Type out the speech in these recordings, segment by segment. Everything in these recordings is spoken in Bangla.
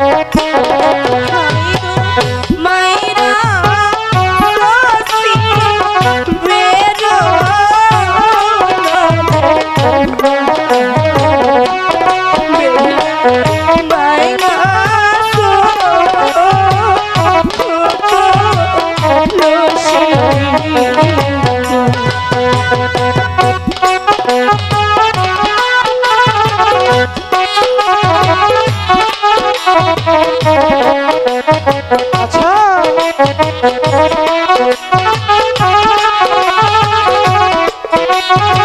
মাইরা আইরে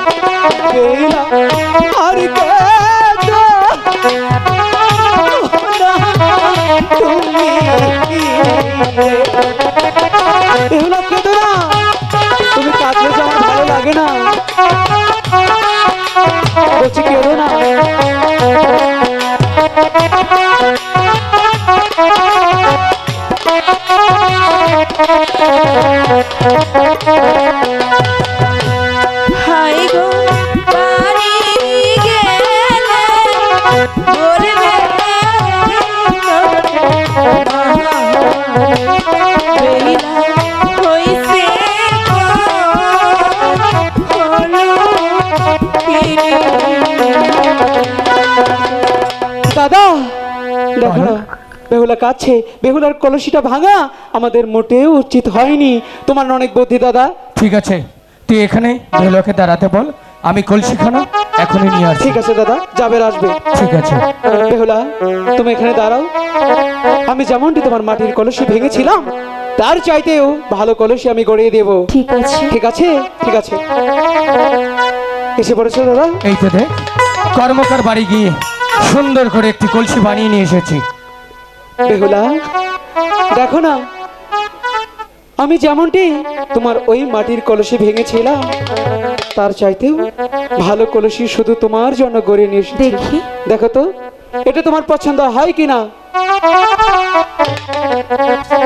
এগুলো কেঁদো না তুমি কাঁদলে আমার ভালো লাগে না। বলছি কেঁদো না? হাই বেহুলা কাছে বেহুলার কলসিটা ভাঙা আমাদের মোটেও উচিত হয়নি। তোমার অনেক বুদ্ধি দাদা। ঠিক আছে তুই এখানে বেহুলাকে দাঁড়াতে বল আমি কলসিখানা এখনই নিয়ে আসছি। ঠিক আছে দাদা যাবে আসবে। ঠিক আছে। বেহুলা তুমি এখানে দাঁড়াও। আমি যেমনটি তোমার মাটির কলসি ভেঙেছিলাম তার চাইতেও ভালো কলসি আমি গড়িয়ে দেব। ঠিক আছে। ঠিক আছে? ঠিক আছে। এসে পড়েছো দাদা? এই তো দেখ কর্মকার বাড়ি গিয়ে সুন্দর করে একটি কলসি বানিয়ে নিয়ে এসেছি। বেহুলা দেখো না আমি যেমনটি তোমার ওই মাটির কলসি ভেঙেছিলাম তার চাইতেও ভালো কলসি শুধু তোমার জন্য গড়িয়ে নিয়ে দেখি। দেখো তো এটা তোমার পছন্দ হয় কি না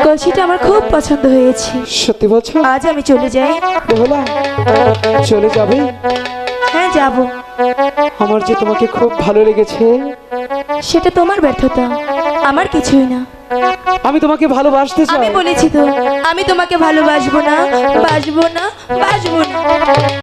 কলসিটা আমার খুব পছন্দ হয়েছে। সত্যি বলছো? আজ আমি চলে যাই। বেহুলা চলে যাবে? হ্যাঁ যাব। আমার যে তোমাকে খুব ভালো লেগেছে। সেটা তোমার ব্যর্থতা। আমার কিছুই না। আমি তোমাকে ভালোবাসতে চাই। আমি বলেছি তো আমি তোমাকে ভালোবাসবো না বাসবো না বাসবো না।